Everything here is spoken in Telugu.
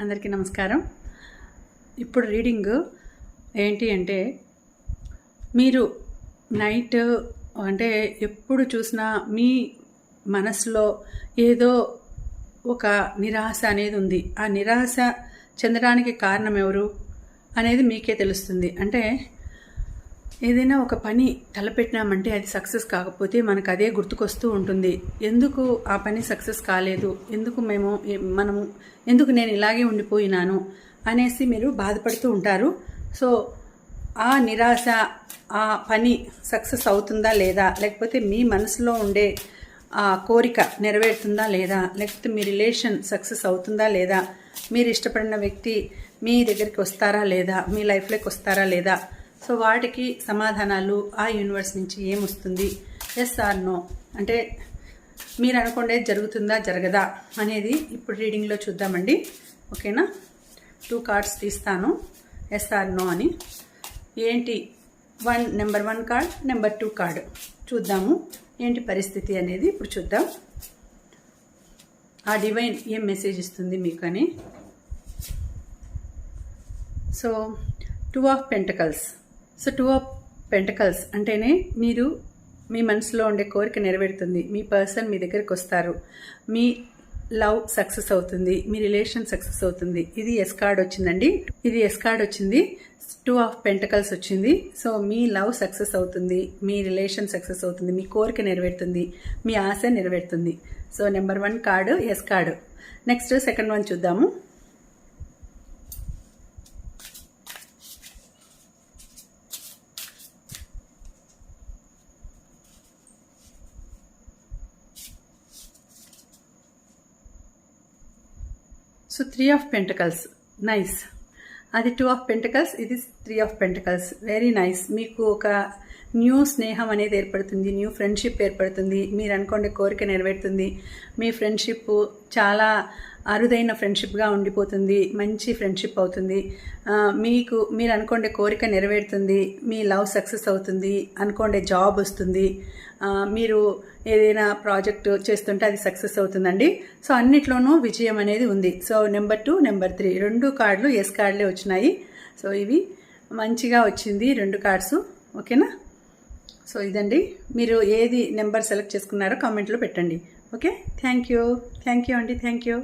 అందరికీ నమస్కారం. ఇప్పుడు రీడింగ్ ఏంటి అంటే మీరు నైట్ అంటే ఎప్పుడు చూసినా మీ మనసులో ఏదో ఒక నిరాశ అనేది ఉంది. ఆ నిరాశ చెందడానికి కారణం ఎవరు అనేది మీకే తెలుస్తుంది. అంటే ఏదైనా ఒక పని తలపెట్టినామంటే అది సక్సెస్ కాకపోతే మనకు అదే గుర్తుకొస్తూ ఉంటుంది. ఎందుకు ఆ పని సక్సెస్ కాలేదు? ఎందుకు మేము మనము ఎందుకు నేను ఇలాగే ఉండిపోయినాను? అనేసి మీరు బాధపడుతూ ఉంటారు. సో ఆ నిరాశ ఆ పని సక్సెస్ అవుతుందా లేదా? లేకపోతే మీ మనసులో ఉండే ఆ కోరిక నెరవేరుతుందా లేదా? లేకపోతే మీ రిలేషన్ సక్సెస్ అవుతుందా లేదా? మీరు ఇష్టపడిన వ్యక్తి మీ దగ్గరికి వస్తారా లేదా? మీ లైఫ్లోకి వస్తారా లేదా? సో వాటికి సమాధానాలు ఆ యూనివర్స్ నుంచి ఏమొస్తుంది? ఎస్ ఆర్ నో అంటే మీరు అనుకుంటే జరుగుతుందా జరగదా అనేది ఇప్పుడు రీడింగ్లో చూద్దామండి. ఓకేనా? టూ కార్డ్స్ తీస్తాను. ఎస్ ఆర్ నో అని. ఏంటి? One number one card number two card చూద్దాము. ఏంటి పరిస్థితి అనేది ఇప్పుడు చూద్దాం. ఆ డివైన్ ఏం మెసేజ్ ఇస్తుంది మీకు అని so two of pentacles so two of pentacles అంటేనే మీరు మీ మనసులో ఉండే కోరిక నెరవేరుతుంది. మీ పర్సన్ మీ దగ్గరికి వస్తారు. మీ లవ్ సక్సెస్ అవుతుంది. మీ రిలేషన్ సక్సెస్ అవుతుంది. ఇది ఎస్ కార్డ్ వచ్చిందండి. ఇది ఎస్ కార్డ్ వచ్చింది. టూ ఆఫ్ పెంటకల్స్ వచ్చింది. సో మీ లవ్ సక్సెస్ అవుతుంది. మీ రిలేషన్ సక్సెస్ అవుతుంది. మీ కోరిక నెరవేరుతుంది. మీ ఆశ నెరవేరుతుంది. So number one card yes card next second one చూద్దాము. So three of pentacles nice అది టూ ఆఫ్ పెంటకల్స్ ఇది three of pentacles very nice మీకు ఒక న్యూ స్నేహం అనేది ఏర్పడుతుంది న్యూ ఫ్రెండ్షిప్ ఏర్పడుతుంది మీరు అనుకోండి కోరిక నెరవేరుతుంది మీ ఫ్రెండ్షిప్ చాలా అరుదైన ఫ్రెండ్షిప్గా ఉండిపోతుంది మంచి ఫ్రెండ్షిప్ అవుతుంది. మీకు మీరు అనుకోండి కోరిక నెరవేరుతుంది మీ లవ్ సక్సెస్ అవుతుంది అనుకోండి జాబ్ వస్తుంది మీరు ఏదైనా ప్రాజెక్ట్ చేస్తుంటే అది సక్సెస్ అవుతుందండి. సో అన్నిట్లోనూ విజయం అనేది ఉంది. So number two number three రెండు కార్డులు ఎస్ కార్డులే వచ్చినాయి. సో ఇవి మంచిగా వచ్చింది రెండు కార్డ్స్ ఓకేనా? సో ఇదండి. మీరు ఏది నెంబర్ సెలెక్ట్ చేసుకున్నారో కామెంట్లో పెట్టండి. Okay? Thank you. Thank you అండి. Thank you.